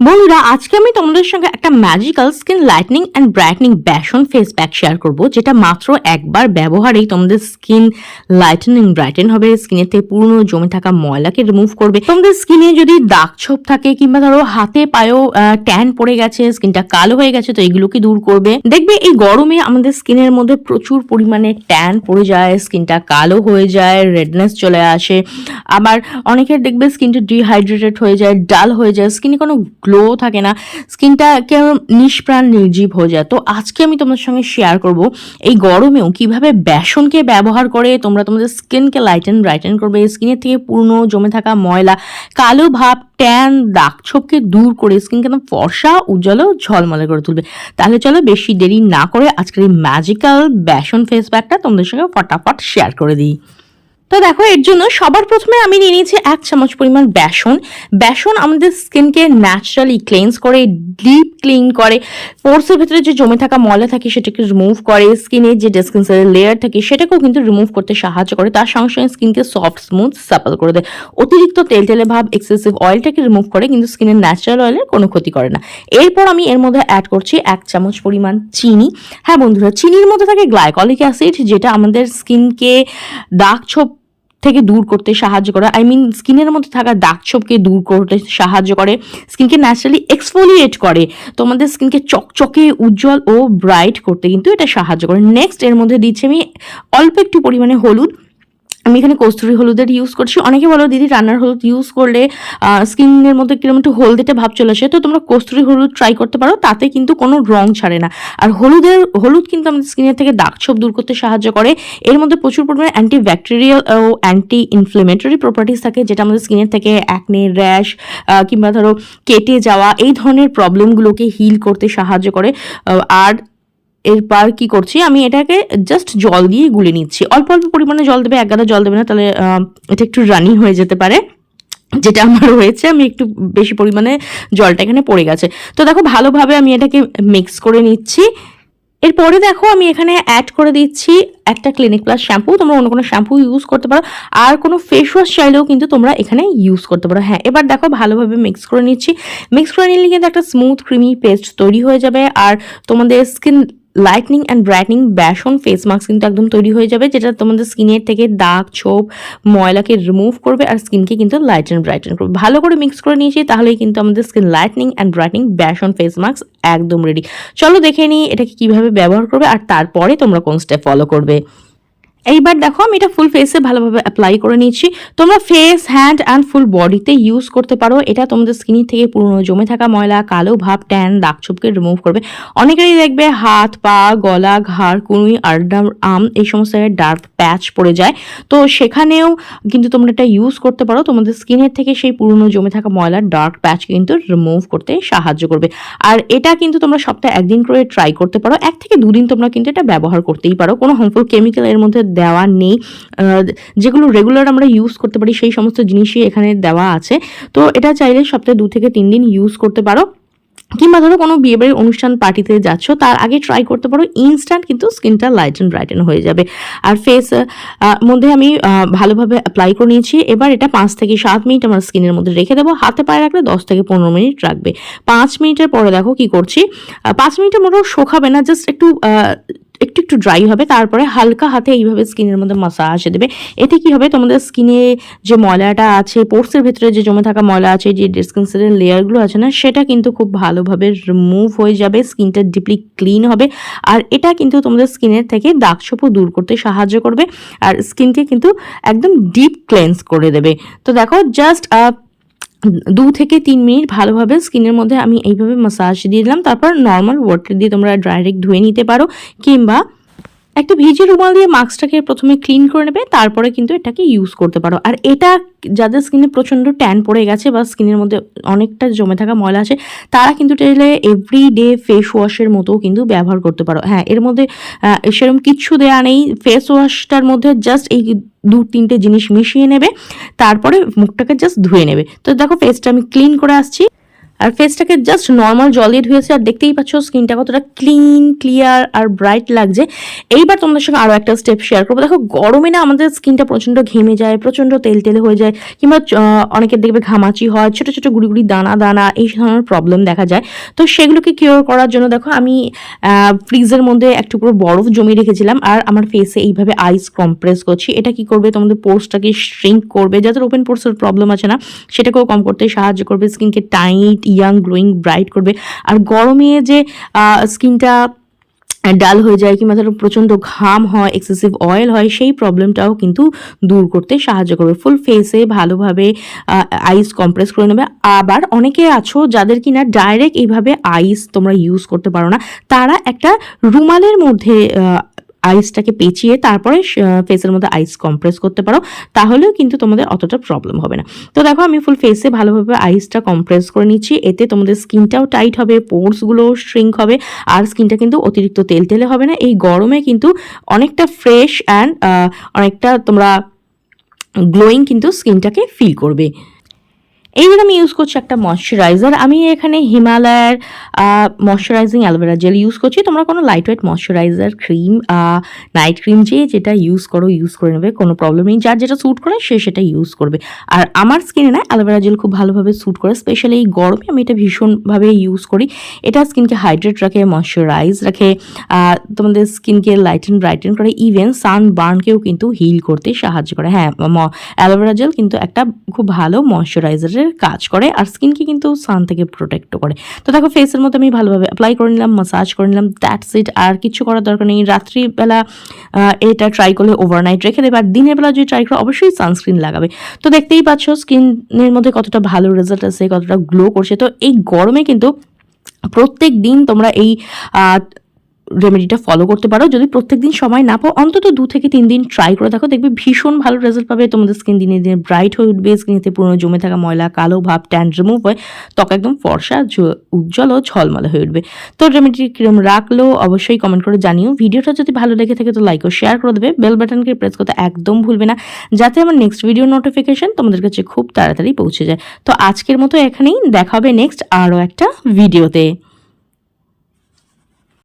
বন্ধুরা, আজকে আমি তোমাদের সঙ্গে একটা magical skin lightening and brightening besan face pack share করব, যেটা মাত্র একবার ব্যবহারেই তোমাদের স্কিন লাইটেনিং ব্রাইটেন হবে। স্কিনের থেকে পুরনো জমে থাকা ময়লাকে রিমুভ করবে। তোমাদের স্কিনে যদি দাগ ছোপ থাকে কিংবা ধরো হাতে পায়েও ট্যান পড়ে গেছে স্কিনটা কালো হয়ে গেছে, তো এগুলোকে দূর করবে। দেখবে এই গরমে আমাদের স্কিনের মধ্যে প্রচুর পরিমাণে ট্যান পড়ে যায় স্কিনটা কালো হয়ে যায় রেডনেস চলে আসে। আবার অনেকের দেখবে স্কিনটা ডিহাইড্রেটেড হয়ে যায় ডাল হয়ে যায় স্কিনে কোনো গ্লো থাকে না স্কিনটা কেমন নিষ্প্রাণ, নির্জীব হয়ে যায়। তো আজকে আমি তোমাদের সঙ্গে শেয়ার করব এই গরমেও কীভাবে বেসনকে ব্যবহার করে তোমরা তোমাদের স্কিনকে লাইটেন ব্রাইটেন করবে। স্কিনের থেকে পুরনো জমে থাকা ময়লা, কালো ভাব ট্যান দাগ ছোপকে দূর করে স্কিনকে একদম ফর্সা, উজ্জ্বল ঝলমলে করে তুলবে। তাহলে চলো বেশি দেরি না করে আজকের এই ম্যাজিক্যাল বেসন ফেস প্যাকটা তোমাদের সঙ্গে ফটাফট শেয়ার করে দিই। তো দেখো, এর জন্য সবার প্রথমে আমি নিয়ে নিয়েছি এক চামচ পরিমাণ বেসন। বেসন আমাদের স্কিনকে ন্যাচারালি ক্লিনস করে ডিপ ক্লিন করে। পোর্সের ভেতরে যে জমে থাকা ময়লা থাকে, সেটাকে রিমুভ করে। স্কিনের যে ডেসকেন্সারের লেয়ার থাকে, সেটাকেও কিন্তু রিমুভ করতে সাহায্য করে। তার সঙ্গে সঙ্গে স্কিনকে সফট স্মুথ সাপল করে দেয়। অতিরিক্ত তেল, তেলে ভাব এক্সেসিভ অয়েলটাকে রিমুভ করে কিন্তু স্কিনের ন্যাচারাল অয়েলের কোনো ক্ষতি করে না। এরপর আমি এর মধ্যে অ্যাড করছি এক চামচ পরিমাণ চিনি। হ্যাঁ বন্ধুরা, চিনির মধ্যে থাকে গ্লাইকলিক অ্যাসিড যেটা আমাদের স্কিনকে দাগ ছোপ থেকে দূর করতে সাহায্য করে। আই মিন স্কিনের মধ্যে থাকা দাগ ছোপকে দূর করতে সাহায্য করে। স্কিনকে ন্যাচারালি এক্সফোলিয়েট করে। তোমাদের স্কিনকে চকচকে, উজ্জ্বল ও ব্রাইট করতে কিন্তু এটা সাহায্য করে। নেক্সট এর মধ্যে দিচ্ছি আমি অল্প একটু পরিমাণে হলুদ। আমি এখানে কস্তুরি হলুদের ইউজ করছি। অনেকে বলো, দিদি, রান্নার হলুদ ইউজ করলে স্কিনের মধ্যে কীরকম একটু হলদেটে ভাব চলে আসে? তো তোমরা কস্তুরি হলুদ ট্রাই করতে পারো, তাতে কিন্তু কোনো রং ছাড়ে না। আর হলুদের, হলুদ কিন্তু আমাদের স্কিনের থেকে দাগ ছোপ দূর করতে সাহায্য করে। এর মধ্যে প্রচুর পরিমাণে অ্যান্টি ব্যাকটেরিয়াল ও অ্যান্টি ইনফ্লেমেটরি প্রপার্টিস থাকে, যেটা আমাদের স্কিনের থেকে অ্যাকনে র্যাশ কিংবা ধরো কেটে যাওয়া, এই ধরনের প্রবলেমগুলোকে হিল করতে সাহায্য করে। আর এরপর কি করছি? আমি এটাকে জাস্ট জল দিয়ে গুলে নিচ্ছি। অল্প অল্প পরিমাণে জল দেবে, এক গাদা জল দেবে না, তাহলে এটা একটু রানি হয়ে যেতে পারে। যেটা আমার হয়েছে, আমি একটু বেশি পরিমাণে জলটা এখানে পড়ে গেছে। তো দেখো, ভালোভাবে আমি এটাকে মিক্স করে নিচ্ছি। এরপরে দেখো, আমি এখানে অ্যাড করে দিচ্ছি একটা ক্লিনিক প্লাস শ্যাম্পু তোমরা অন্য কোনো শ্যাম্পু ইউজ করতে পারো। আর কোনো ফেস ওয়াশ চাইলেও কিন্তু তোমরা এখানে ইউজ করতে পারো। হ্যাঁ এবার দেখো, ভালোভাবে মিক্স করে নিচ্ছি। মিক্স করে নিলে কিন্তু একটা স্মুথ ক্রিমি পেস্ট তৈরি হয়ে যাবে। আর তোমাদের skin lightening and brightening besan face mask কিন্তু একদম তৈরি হয়ে যাবে, যেটা তোমাদের স্কিনের থেকে দাগ, ছোপ, ময়লাকে রিমুভ করবে আর স্কিনকে কিন্তু লাইট অ্যান্ড ব্রাইটন করবে। ভালো করে মিক্স করে নিয়েছি, তাহলেই কিন্তু আমাদের skin lightening and brightening besan face mask একদম রেডি চলো দেখে নিই এটাকে কীভাবে ব্যবহার করবে আর তারপরে তোমরা কোন স্টেপ ফলো করবে। এইবার দেখো আমি এটা ফুল ফেসে ভালোভাবে অ্যাপ্লাই করে নিচ্ছি তোমরা ফেস হ্যান্ড অ্যান্ড ফুল বডিতে ইউজ করতে পারো। এটা তোমাদের স্কিনের থেকে পুরনো জমে থাকা ময়লা, কালো ভাব ট্যান দাগ ছোপকে রিমুভ করবে। অনেকেরই দেখবে হাত, পা, গলা, ঘাড়, কুনুই আর্ডাম আম এই সমস্ত জায়গায় ডার্ক প্যাচ পড়ে যায়। তো সেখানেও কিন্তু তোমরা এটা ইউজ করতে পারো। তোমাদের স্কিনের থেকে সেই পুরনো জমে থাকা ময়লার ডার্ক প্যাচ কিন্তু রিমুভ করতে সাহায্য করবে। আর এটা কিন্তু তোমরা সপ্তাহে একদিন করে ট্রাই করতে পারো। এক থেকে দুদিন তোমরা কিন্তু এটা ব্যবহার করতেই পারো। কোনো হার্মফুল কেমিক্যাল এর মধ্যে দেওয়া নেই। যেগুলো রেগুলার আমরা ইউজ করতে পারি সেই সমস্ত জিনিসই এখানে দেওয়া আছে। তো এটা চাইলে সপ্তাহে দু থেকে তিন দিন ইউজ করতে পারো। কিংবা ধরো কোনো বিয়েবাড়ির অনুষ্ঠান পার্টিতে যাচ্ছ, তার আগে ট্রাই করতে পারো ইনস্ট্যান্ট কিন্তু স্কিনটা লাইট অ্যান্ড ব্রাইটেন হয়ে যাবে। আর ফেস মধ্যে আমি ভালোভাবে অ্যাপ্লাই করে নিয়েছি। এবার এটা পাঁচ থেকে সাত মিনিট আমার স্কিনের মধ্যে রেখে দেবো। হাতে পায়ে রাখলে দশ থেকে পনেরো মিনিট রাখবে। পাঁচ মিনিটের পরে দেখো কি করছি। পাঁচ মিনিটের মতো শোকাবে না জাস্ট একটু একটু একটু ড্রাই হবে, তারপরে হালকা হাতে এইভাবে স্কিনের মধ্যে মাসাজ দেবে। এতে কি হবে? তোমাদের স্কিনে যে ময়লাটা আছে পোর্সের ভেতরে যে জমে থাকা ময়লা আছে, যে ডিসকেন্সারের লেয়ারগুলো আছে না, সেটা কিন্তু খুব ভালোভাবে রিমুভ হয়ে যাবে স্কিনটা ডিপলি ক্লিন হবে। আর এটা কিন্তু তোমাদের স্কিনের থেকে দাগ ছোপও দূর করতে সাহায্য করবে। আর স্কিনকে কিন্তু একদম ডিপ ক্লেন্স করে দেবে। তো দেখো জাস্ট দু থেকে তিন মিনিট ভালোভাবে স্কিনের মধ্যে আমি এইভাবে মাসাজ দিয়ে দিলাম। তারপর নর্মাল ওয়াটার দিয়ে তোমরা ডাইরেক্ট ধুয়ে নিতে পারো কিংবা একটা ভিজে রুমাল দিয়ে মাস্কটাকে প্রথমে ক্লিন করে নেবে, তারপরে কিন্তু এটাকে ইউজ করতে পারো। আর এটা যাদের স্কিনে প্রচণ্ড ট্যান পড়ে গেছে বা স্কিনের মধ্যে অনেকটা জমে থাকা ময়লা আছে, তারা কিন্তু চাইলে এভরি ডে ফেস ওয়াশের মতো কিন্তু ব্যবহার করতে পারো। হ্যাঁ এর মধ্যে সেরকম কিচ্ছু দেয়া নেই। ফেস ওয়াশটার মধ্যে জাস্ট এই দু তিনটে জিনিস মিশিয়ে নেবে, তারপরে মুখটাকে জাস্ট ধুয়ে নেবে। তো দেখো ফেসটা আমি ক্লিন করে আসছি। আর ফেসটাকে জাস্ট নর্মাল জল দিয়ে ধুয়েছে, আর দেখতেই পাচ্ছ স্কিনটা কতটা ক্লিন ক্লিয়ার আর ব্রাইট লাগছে। এইবার তোমাদের সঙ্গে আরও একটা স্টেপ শেয়ার করব। দেখো, গরমে না আমাদের স্কিনটা প্রচণ্ড ঘেমে যায়, প্রচণ্ড তেল তেলে হয়ে যায়, কিংবা অনেকের দেখবে ঘামাচি হয়, ছোটো ছোটো গুড়ি গুড়ি, দানা দানা, এই ধরনের প্রবলেম দেখা যায়। তো সেগুলোকে কিওর করার জন্য দেখো, আমি ফ্রিজের মধ্যে একটু পুরো বরফ জমিয়ে রেখেছিলাম, আর আমার ফেসে এইভাবে আইস কম্প্রেস করছি। এটা কি করবে? তোমাদের পোর্সটাকে শ্রিঙ্ক করবে। যাদের ওপেন পোর্সের প্রবলেম আছে না, সেটাকেও কম করতে সাহায্য করবে। স্কিনকে টাইট ইয়াং গ্লোয়িং ব্রাইট করবে। আর গরমে যে স্কিনটা ডাল হয়ে যায় কিংবা ধরো প্রচণ্ড ঘাম হয় এক্সেসিভ অয়েল হয়, সেই প্রবলেমটাও কিন্তু দূর করতে সাহায্য করবে। ফুল ফেসে ভালোভাবে আইস কম্প্রেস করে নেবে। আবার অনেকে আছো যাদের কিনা ডাইরেক্ট এইভাবে আইস তোমরা ইউজ করতে পারো না। তারা একটা রুমালের মধ্যে আইসটাকে পেঁচিয়ে তারপরে ফেসের মধ্যে আইস কম্প্রেস করতে পারো, তাহলেও কিন্তু তোমাদের অতটা প্রবলেম হবে না। তো দেখো, আমি ফুল ফেসে ভালোভাবে আইসটা কম্প্রেস করে নিচ্ছি। এতে তোমাদের স্কিনটাও টাইট হবে পোর্সগুলো শ্রিঙ্ক হবে, আর স্কিনটা কিন্তু অতিরিক্ত তেল তেলে হবে না। এই গরমে কিন্তু অনেকটা ফ্রেশ অ্যান্ড অনেকটা তোমরা গ্লোয়িং কিন্তু স্কিনটাকে ফিল করবে। এইবার আমি ইউজ করছি একটা ময়শ্চারাইজার আমি এখানে হিমালয়ের ময়শ্চারাইজিং অ্যালোভেরা জেল ইউজ করছি। তোমরা কোনো lightweight moisturiser cream night cream যে যেটা ইউজ করো ইউজ করে নেবে, কোনো প্রবলেম নেই। যার যেটা স্যুট করে, সে সেটা ইউজ করবে। আর আমার স্কিনে না অ্যালোভেরা জেল খুব ভালোভাবে স্যুট করে স্পেশালি এই গরমে আমি এটা ভীষণভাবে ইউজ করি। এটা স্কিনকে হাইড্রেট রাখে ময়শ্চারাইজ রাখে তোমাদের স্কিনকে লাইটেন ব্রাইটেন করে। ইভেন সান বার্নকেও কিন্তু হিল করতে সাহায্য করে। হ্যাঁ অ্যালোভেরা জেল কিন্তু একটা খুব ভালো ময়শ্চারাইজারের কাজ করে আর স্কিনকে কিন্তু সান থেকে প্রোটেক্টও করে। তো দেখো ফেসের মধ্যে আমি ভালোভাবে অ্যাপ্লাই করে নিলাম মাসাজ করে নিলাম দ্যাটস ইট আর কিছু করার দরকার নেই, রাত্রিবেলা এটা ট্রাই করলে ওভারনাইট রেখে দেবে। আর দিনের বেলা যদি ট্রাই করো, অবশ্যই সানস্ক্রিন লাগাবে। তো দেখতেই পাচ্ছ, স্কিনের মধ্যে কতটা ভালো রেজাল্ট আছে কতটা গ্লো করছে। তো এই গরমে কিন্তু প্রত্যেক দিন তোমরা এই রেমেডিটা ফলো করতে পারো। যদি প্রত্যেক দিন সময় না পাও, অন্তত দু থেকে তিন দিন ট্রাই করে দেখো, দেখবে ভীষণ ভালো রেজাল্ট পাবে। তোমাদের স্কিন দিনে দিনে ব্রাইট হয়ে উঠবে স্কিনেতে পুরনো জমে থাকা ময়লা, কালো ভাব ট্যান রিমুভ হয়, ত্বক একদম ফর্সা উজ্জ্বল ও ঝলমলে হয়ে উঠবে। তো রেমেডি কিরম রাখল অবশ্যই কমেন্ট করে জানিও। ভিডিওটা যদি ভালো লেগে থাকে তো লাইক ও শেয়ার করে দেবে। বেল বাটনকে প্রেস করতে একদম ভুলবে না, যাতে আমার নেক্সট ভিডিও নোটিফিকেশন তোমাদের কাছে খুব তাড়াতাড়ি পৌঁছে যায়। তো আজকের মতো এখানেই, দেখা হবে নেক্সট আরও একটা ভিডিওতে